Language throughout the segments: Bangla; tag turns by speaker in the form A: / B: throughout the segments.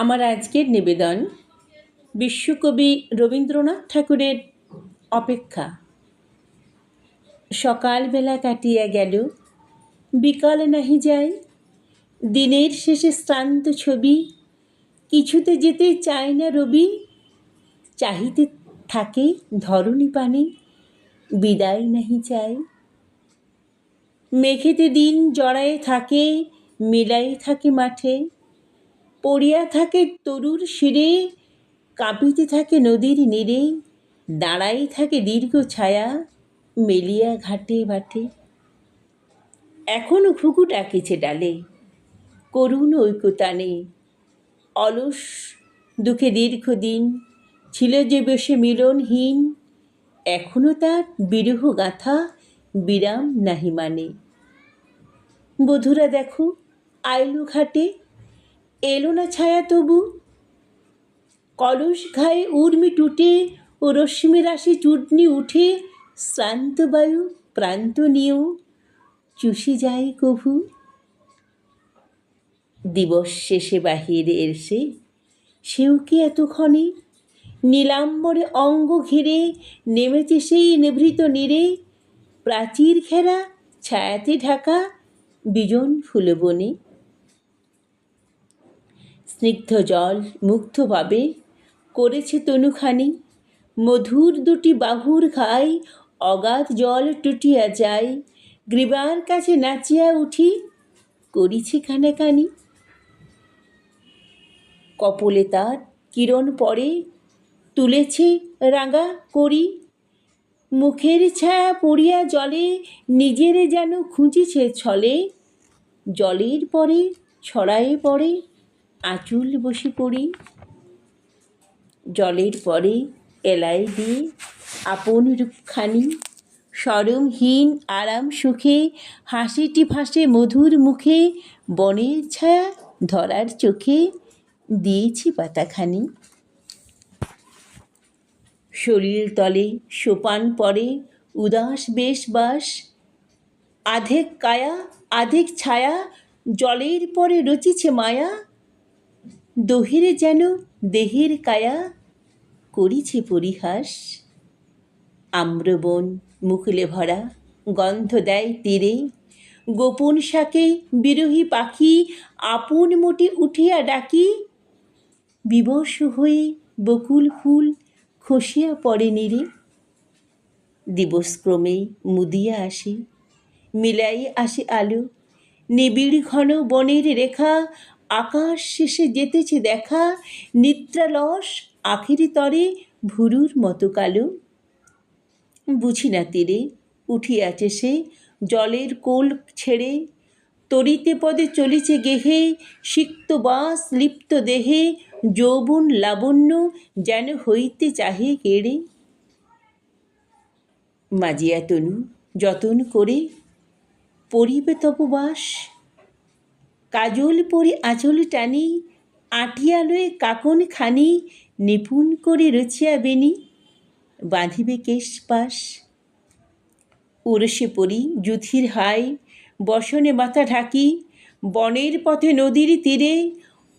A: আমার আজকের নিবেদন বিশ্বকবি রবীন্দ্রনাথ ঠাকুরের অপেক্ষা। সকালবেলা কাটিয়া গেল, বিকাল নাহি যায়, দিনের শেষে শ্রান্ত ছবি, কিছুতে যেতে চায় না রবি, চাহিতে থাকে ধরণী পানে, বিদায় নাহি চায় মেঘেতে দিন জড়ায়ে থাকে মেলাই থাকে মাঠে পড়িয়া থাকে তরুর শিরে, কাঁপিতে থাকে নদীর নীরে, দাঁড়াই থাকে দীর্ঘ ছায়া মেলিয়া ঘাটে বাটে। এখনও ঘুঘু ডাকিছে ডালে, করুণ ঐকতানে। অলস দুঃখে দীর্ঘদিন ছিল যে বসে মিলনহীন এখনও তার বিরহ গাথা বিরাম নাহি মানে। বধুরা দেখো, আইলু ঘাটে এলো না ছায়া তবু। কলস ঘায়ে উর্মি টুটে ও রশ্মি রাশি চূর্ণি উঠে শ্রান্ত বায়ু প্রান্ত নিয়েও চুষি যায় কভু। দিবস শেষে বাহিরে এসে সেও কি এতক্ষণে নীলাম্বরে অঙ্গ ঘিরে নেমেছে সেই নিভৃত নীরে? প্রাচীর ঘেরা ছায়াতে ঢাকা বিজন ফুলবনে স্নিগ্ধ জল মুগ্ধভাবে করেছে তনুখানি। মধুর দুটি বাহুর ঘাই অগাধ জল টুটিয়া যায়। গ্রীবার কাছে নাচিয়া উঠি, করিছি খানাখানি। কপলে তার কিরণ পরে তুলেছে রাঙা করি মুখের ছায়া পড়িয়া জলে নিজেরে যেন খুঁজিছে ছলে। জলের পরে ছড়ায়ে পড়ে আঁচুল বসে পড়ি, জলের পরে এলাই দিয়ে আপন রূপখানি সরমহীন আরাম সুখে, হাসিটি ফাঁসে মধুর মুখে, বনের ছায়া ধরার চোখে দিয়েছি পাতাখানি। শরীর তলে সোপান পরে উদাস বেশ বাস, আধেক কায়া, আধেক ছায়া, জলের পরে রচিছে মায়া দহিরে যেন দেহের কায়া, করিছে পরিহাস। আম্রবন মুকুলে ভরা গন্ধ দেয় তীরে। গোপন শাকে বিরোহী পাখি আপন মোটে উঠিয়া ডাকি। বিবশ হয়ে বকুল ফুল খসিয়া পড়ে নিরে। দিবসক্রমে মুদিয়া আসে, মিলাই আসে আলো। নিবিড় ঘন বনের রেখা আকাশ শেষে যেতেছে দেখা, নিদ্রালস আখের তরে ভুরুর মতো কালো। বুঝি না তীরে, উঠিয়াছে সে জলের কোল ছেড়ে। তরিতে পদে চলিছে গেহে, সিক্ত বাস লিপ্ত দেহে, যৌবন লাবণ্য যেন হইতে চাহে কেড়ে। মাজিয়া তনু, যতন করে পরিবে তপবাস। কাজল পরি আঁচল টানি, আটিয়ালয়ে কাকন খানি, নিপুণ করে রচিয়া বেনি, বাঁধিবে কেশ পাশ। উরসে পরি যুথির হাই, বসনে মাথা ঢাকি, বনের পথে নদীর তীরে,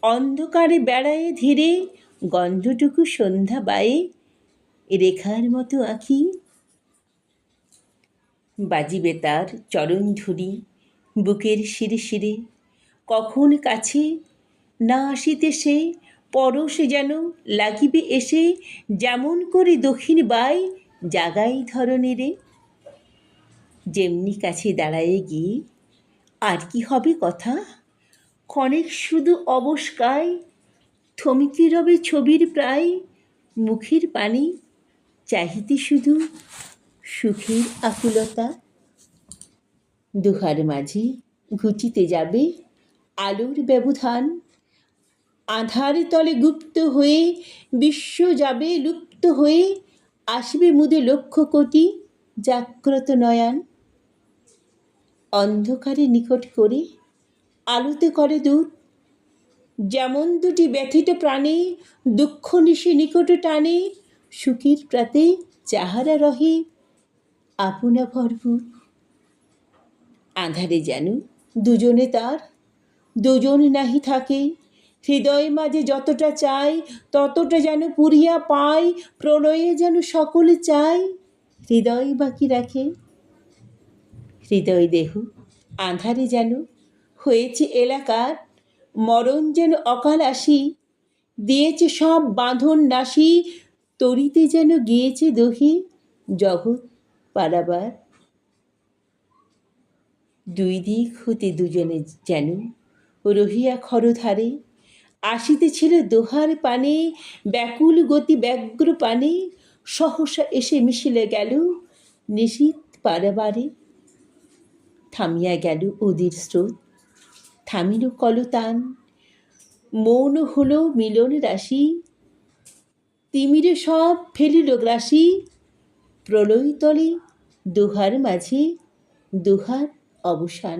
A: অন্ধকারে বেড়ায় ধীরে, গন্ধটুকু সন্ধ্যা বায়ে, রেখার মতো আঁকি। বাজিবে তার চরণ ধুরি বুকের শিরে শিরে। কখন কাছে না আসিতে সে, পরশে যেন লাগিবে এসে, যেমন করে দক্ষিণ বাই জাগাই ধরনেরে যেমনি কাছে দাঁড়ায়ে গিয়ে, আর কি হবে কথা? ক্ষণেক শুধু অবস্কায় থমকে রবে ছবির প্রায় মুখের পানি, চাহিতে শুধু সুখের আকুলতা। দুহার মাঝে ঘুচিতে যাবে আলোর ব্যবধান। আধার তলে গুপ্ত হয়ে বিশ্ব যাবে লুপ্ত হয়ে আসবে মুদে লক্ষ কোটি জাগ্রত নয়ান। অন্ধকারে নিকট করে আলোতে করে দূর। যেমন দুটি ব্যথিত প্রাণে দুঃখ নিশে নিকট টানে, সুখীর প্রাতে যাহারা রহে আপনা ভরপুর। আধারে যেন দুজনে তার দুজন নাহি থাকে। হৃদয় মাঝে যতটা চাই, ততটা যেন পুরিয়া পাই, প্রণয়ে যেন সকলে চাই। হৃদয় বাকি রাখে। হৃদয় দেহ আঁধারে যেন হয়েছে এলাকার, মরণ যেন অকাল আসি, দিয়েছে সব বাঁধন নাশি, তরিতে যেন গিয়েছে দহি, জগৎ পারাবার দুই দিক হতে দুজনে যেন রহিয়া খরধারে। আসিতেছিল দোহার পানে, ব্যাকুল গতি ব্যগ্র পানে, সহসা এসে মিশিলে গেল নিশীত পারাবারে। থামিয়া গেল ওদের স্রোত, থামিল কলতান, মৌন হল মিলন রাশি, তিমিরে সব ফেলিল গ্রাসি প্রলয় তলে দুহার মাঝে দুহার অবসান।